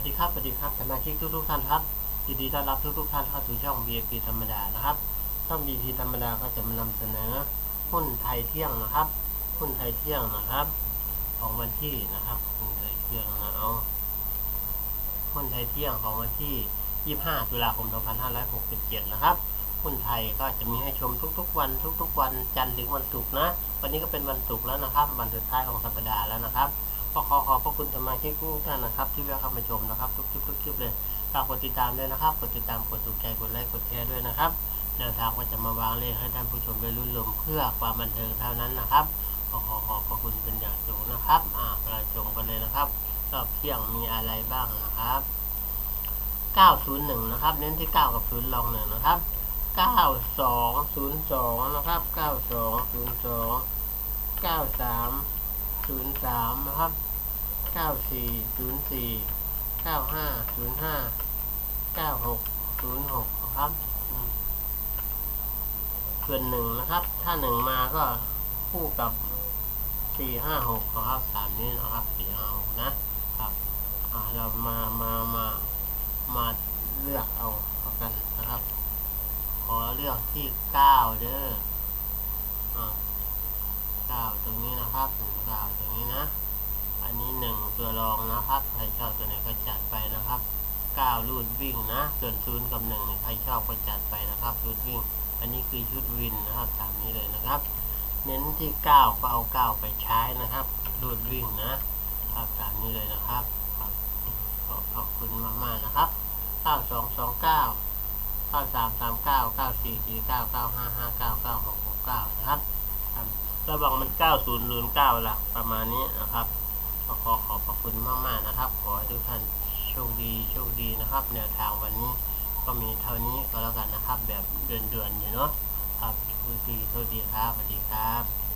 วัสดีครับสวัสดีครับสมาชิกทุกๆท่านครับยินดีต้อนรับทุกๆท่านเข้าสู่ช่อง VIP ธรรมดานะครับ ช่อง VIP ธรรมดาก็จะมานำเสนอหุ้นไทยเที่ยงนะครับ หุ้นไทยเที่ยงนะครับ ของวันที่นะครับหุ้นไทยเที่ยงนะเอาหุ้นไทยเที่ยงของวันที่ 25 ตุลาคม 2567 นะครับ หุ้นไทยก็จะมีให้ชมทุกๆ วัน ทุกๆ วันจันทร์ถึงวันศุกร์นะ วันนี้ก็เป็นวันศุกร์แล้วนะครับ วันสุดท้ายของสัปดาห์แล้วนะครับ ก็ขอขอบพระคุณสมาชิกทุกท่านนะครับ ที่แวะเข้ามาชมนะครับ ทุกคลิปทุกคลิปเลยฝากกดติดตามด้วยนะครับ กดติดตามกดถูกใจกดไลค์กดแชร์ด้วยนะครับแนวทางก็จะมาวางเลขให้ท่านผู้ชมได้รุ่นลมเพื่อความบันเทิงเท่านั้นนะครับ ขอขอขอบพระคุณเป็นอย่างสูงนะครับอ่าเราชมกันเลยนะครับรอบเที่ยงมีอะไรบ้างนะครับ 901 นะครับ เน้นที่ 9 กับ0ลองหนึ่งนะครับ 9202 นะครับ 9202 93 9303นะครับ9404 9505 9606นะครับส่วนหนึ่งนะครับ ถ้าหนึ่งมาก็คู่กับ456นะครับสามนี้นะครับ456นะครับเรามามามามาเลือกเอาเอากันนะครับ ขอเลือกที่9เด้ออ่า9ตรงนี้ นะครับถึงก้าตรงนี้นะ อันนี้หนึ่งตัวรองนะครับใครชอบตัวไหนก็จัดไปนะครับเก้ารูดวิ่งนะส่วนศูนย์กับหนึ่งใครชอบก็จัดไปนะครับรูดวิ่ง อันนี้คือชุดวินนะครับตามนี้เลยนะครับ เน้นที่เก้าก็เอาเก้าไปใช้นะครับรูดวิ่งนะครับตามนี้เลยนะครับขอบขอบคุณมากๆนะครับเก้าสองสองเก้าเก้าสามสามเก้าเก้าสี่สี่เก้าเก้าห้าห้าเก้าเก้าหกหกเก้านะครับ ระวังมันเก้าศูนย์รูนเก้าละประมาณนี้นะครับขอขอขอบพระคุณมากๆนะครับ ขอให้ทุกท่านโชคดีโชคดีนะครับ แนวทางวันนี้ก็มีเท่านี้ก็แล้วกันนะครับ แบบเดือนๆอยู่เนาะครับโชคดีโชคดีครับสวัสดีครับ